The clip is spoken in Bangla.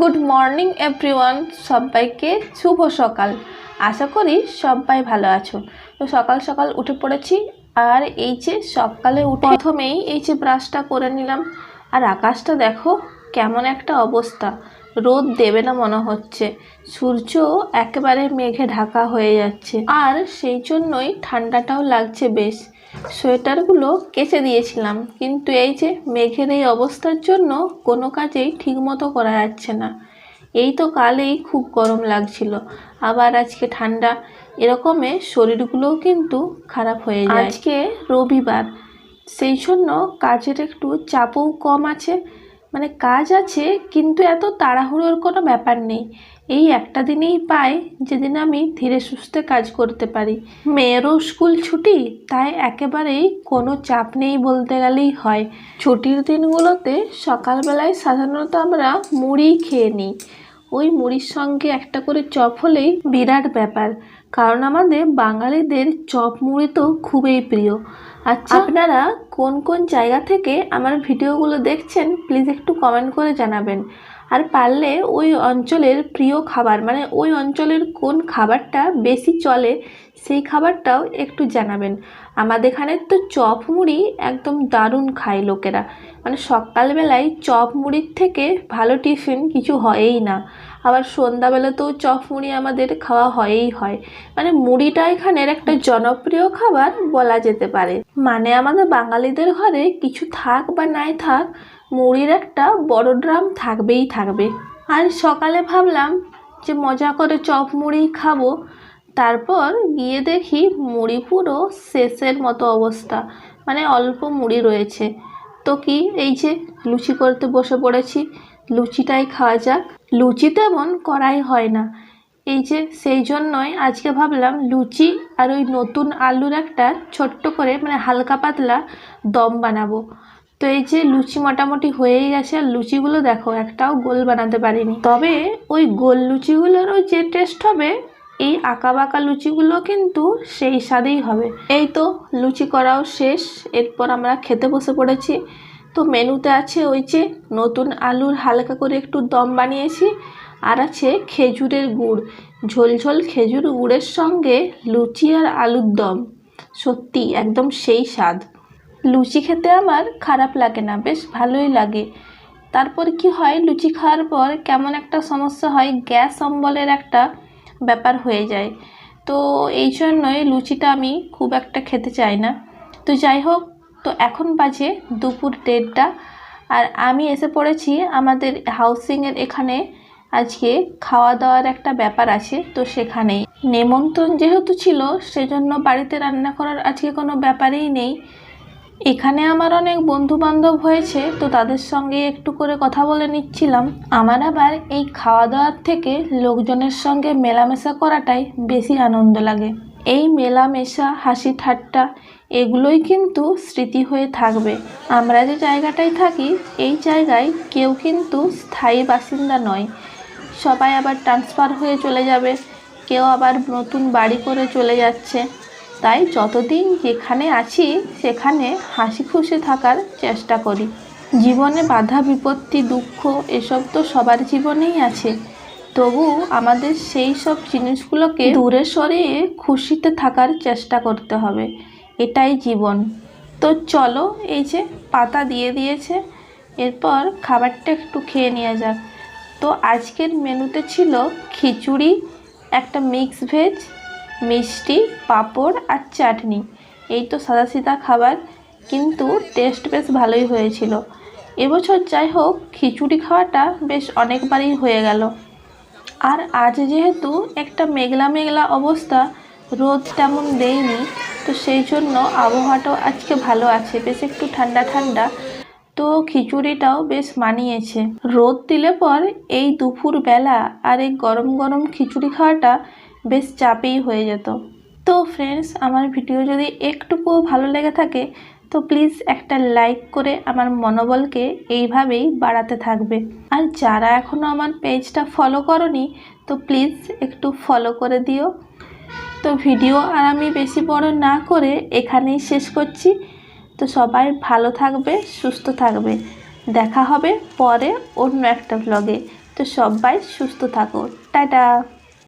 গুড মর্নিং এভরিওয়ান, সবাইকে শুভ সকাল। আশা করি সবাই ভালো আছো। তো সকাল সকাল উঠে পড়েছি, আর এই যে সকালে উঠে প্রথমেই এই যে ব্রাশটা করে নিলাম, আর আকাশটা দেখো কেমন একটা অবস্থা। রোদ দেবে না মনে হচ্ছে। সূর্য একেবারে মেঘে ঢাকা হয়ে যাচ্ছে। আর সেই জন্যই ঠান্ডাটাও লাগছে বেশ। সোয়েটারগুলো কেচে দিয়েছিলাম কিন্তু এই যে মেঘের এই অবস্থার জন্য কোনো কাজেই ঠিকমতো করা যাচ্ছে না। এই তো কালেই খুব গরম লাগছিল। আবার আজকে ঠান্ডা। এরকমে শরীরগুলোও কিন্তু খারাপ হয়ে যায়। আজকে রবিবার। সেই জন্য কাজের একটু চাপও কম আছে। মানে কাজ আছে, কিন্তু এত তাড়াহুড়োর কোনো ব্যাপার নেই। এই একটা দিনেই পাই যেদিন আমি ধীরে সুস্থে কাজ করতে পারি। মেয়েরও স্কুল ছুটি, তাই একেবারেই কোনো চাপ নেই বলতে গেলেই হয়। ছুটির দিনগুলোতে সকালবেলায় সাধারণত আমরা মুড়ি খেয়ে নিই। ওই মুড়ির সঙ্গে একটা করে চপ হলেই বিরাট ব্যাপার। কারণ আমাদের বাঙালিদের চপ মুড়ি তো খুবই প্রিয়। আচ্ছা আপনারা কোন কোন জায়গা থেকে আমার ভিডিওগুলো দেখছেন প্লিজ একটু কমেন্ট করে জানাবেন। আর পারলে ওই অঞ্চলের প্রিয় খাবার মানে ওই অঞ্চলের কোন খাবারটা বেশি চলে, সেই খাবারটাও একটু জানাবেন। আমাদের এখানে তো চপ মুড়ি একদম দারুণ খায় লোকেরা। মানে সকালবেলায় চপ মুড়ির থেকে ভালো টিফিন কিছু হয়ই না। আবার সন্ধ্যাবেলাতেও চপ মুড়ি আমাদের খাওয়া হয়েই হয়। মানে মুড়িটা এখানের একটা জনপ্রিয় খাবার বলা যেতে পারে। মানে আমাদের বাঙালিদের ঘরে কিছু থাক বা নাই থাক, মুড়ির একটা বড় ড্রাম থাকবেই থাকবে। আর সকালে ভাবলাম যে মজা করে চপ মুড়ি খাব। তারপর গিয়ে দেখি মুড়ি পুরো শেষের মতো অবস্থা। মানে অল্প মুড়ি রয়েছে। তো কি, এই যে লুচি করতে বসে পড়েছি। লুচিটাই খাওয়া যাক। লুচি তেমন করাই হয় না। এই যে, সেই জন্যই আজকে ভাবলাম লুচি আর ওই নতুন আলুর একটা ছোট্ট করে মানে হালকা পাতলা দম বানাবো। তো এই যে, লুচি মোটামুটি হয়েই গেছে। আর লুচিগুলো দেখো, একটাও গোল বানাতে পারিনি। তবে ওই গোল লুচিগুলোরও যে টেস্ট হবে, এই আঁকা বাঁকা লুচিগুলো কিন্তু সেই স্বাদেই হবে। এই তো, লুচি করাও শেষ। এরপর আমরা খেতে বসে পড়েছি। তো মেনুতে আছে ওই যে নতুন আলুর হালকা করে একটু দম বানিয়েছি, আর আছে খেজুরের গুড়। ঝোলঝোল খেজুর গুড়ের সঙ্গে লুচি আর আলুর দম। সত্যি, একদম সেই স্বাদ। লুচি খেতে আমার খারাপ লাগে না, বেশ ভালোই লাগে। তারপর কি হয়, লুচি খাওয়ার পর কেমন একটা সমস্যা হয়, গ্যাস অম্বলের একটা ব্যাপার হয়ে যায়। তো এই জন্যই লুচিটা আমি খুব একটা খেতে চাই না। তো যাই হোক, তো এখন বাজে দুপুর দেড়টা। আর আমি এসে পড়েছি আমাদের হাউসিংয়ের এখানে। আজকে খাওয়া দাওয়ার একটা ব্যাপার আছে, তো সেখানেই। নেমন্ত্রণ যেহেতু ছিল, সেজন্য বাড়িতে রান্না করার আজকে কোনো ব্যাপারই নেই। এখানে আমার অনেক বন্ধু বান্ধব হয়েছে, তো তাদের সঙ্গে একটু করে কথা বলে নিচ্ছিলাম। আমার আবার এই খাওয়া দাওয়ার থেকে লোকজনের সঙ্গে মেলামেশা করাটাই বেশি আনন্দ লাগে। এই মেলামেশা, হাসি ঠাট্টা, এগুলোই কিন্তু স্মৃতি হয়ে থাকবে। আমরা যে জায়গাটায় থাকি, এই জায়গায় কেউ কিন্তু স্থায়ী বাসিন্দা নয়। সবাই আবার ট্রান্সফার হয়ে চলে যাবে, কেউ আবার নতুন বাড়ি করে চলে যাচ্ছে। তাই যতদিন যেখানে আছি, সেখানে হাসি খুশি থাকার চেষ্টা করি। জীবনে বাধা, বিপত্তি, দুঃখ, এসব তো সবার জীবনেই আছে। তবু আমাদের সেই সব জিনিসগুলোকে দূরে সরিয়ে খুশিতে থাকার চেষ্টা করতে হবে। এটাই জীবন। তো চলো, এই যে পাতা দিয়ে দিয়েছে, এরপর খাবারটা একটু খেয়ে নেওয়া যাক। তো আজকের মেনুতে ছিল খিচুড়ি, একটা মিক্স ভেজ মিষ্টি, পাঁপড় আর চাটনি। এই তো সাদা সিধা খাবার, কিন্তু টেস্ট বেশ ভালোই হয়েছিল। এবছর যাই হোক, খিচুড়ি খাওয়াটা বেশ অনেকবারই হয়ে গেল। আর আজ যেহেতু একটা মেঘলা মেঘলা অবস্থা, রোদ তেমন দেয়নি, তো সেই জন্য আবহাওয়াটাও আজকে ভালো আছে, বেশ একটু ঠান্ডা ঠান্ডা। তো খিচুড়িটাও বেশ মানিয়েছে। রোদ দিলে পর এই দুপুর বেলা আর এই গরম গরম খিচুড়ি খাওয়াটা বেশ চাপেই হয়ে যেত। তো ফ্রেন্ডস আমার ভিডিও যদি একটুকুও ভালো লেগে থাকে তো প্লিজ একটা লাইক করে আমার মনোবলকে এইভাবেই বাড়াতে থাকবে। আর যারা এখনও আমার পেজটা ফলো করনি, তো প্লিজ একটু ফলো করে দিও। তো ভিডিও আর আমি বেশি বড় না করে এখানেই শেষ করছি। তো সবাই ভালো থাকবে, সুস্থ থাকবে। দেখা হবে পরে অন্য একটা ব্লগে তো সবাই সুস্থ থাকো। টাটা!